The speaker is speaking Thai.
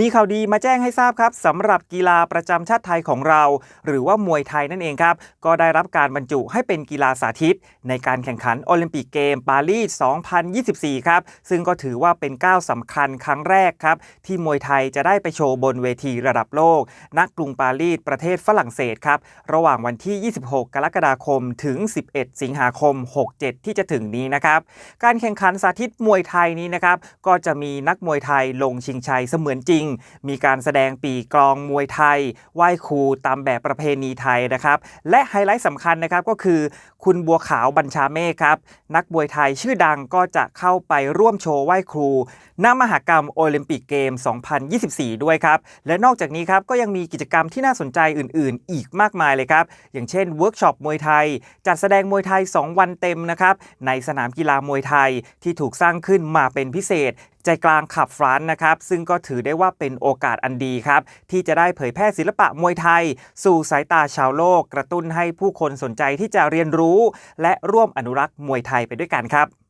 มีข่าวดีมาแจ้งให้ทราบครับสำหรับกีฬาประจำชาติไทยของเรา หรือว่ามวยไทยนั่นเองครับ ก็ได้รับการบรรจุให้เป็นกีฬาสาธิต ในการแข่งขันโอลิมปิกเกมปารีส 2024 ครับ ซึ่งก็ถือว่าเป็นก้าวสำคัญครั้งแรกครับ ที่มวยไทยจะได้ไปโชว์บนเวทีระดับโลก ณกรุงปารีสประเทศฝรั่งเศสครับ ระหว่างวันที่ 26 กรกฎาคมถึง 11 สิงหาคม 67 ที่จะถึงนี้นะครับการแข่งขันสาธิตมวยไทยนี้นะครับก็จะมีนักมวยไทยลงชิงชัยเสมือนจริงมีการแสดงปีกลองมวยไทย ไหว้ครูตามแบบประเพณีไทยนะครับ และไฮไลท์สำคัญนะครับก็คือ คุณบัวขาวบัญชาเมฆครับ นักมวยไทยชื่อดังก็จะเข้าไปร่วมโชว์ไหว้ครูณมหกรรมโอลิมปิกเกม 2024 ด้วยครับ และนอกจากนี้ครับก็ยังมีกิจกรรมที่น่าสนใจอื่น ๆ อีกมากมายเลยครับ อย่างเช่นเวิร์กช็อปมวยไทย จัดแสดงมวยไทย 2 วันเต็มนะครับในสนามกีฬามวยไทยที่ถูกสร้างขึ้นมาเป็นพิเศษ ใจกลางขับฟรานนะครับซึ่งก็ถือได้ว่าเป็นโอกาสอันดีครับ ที่จะได้เผยแพร่ศิลปะมวยไทย สู่สายตาชาวโลก กระตุ้นให้ผู้คนสนใจที่จะเรียนรู้ และร่วมอนุรักษ์มวยไทยไปด้วยกันครับ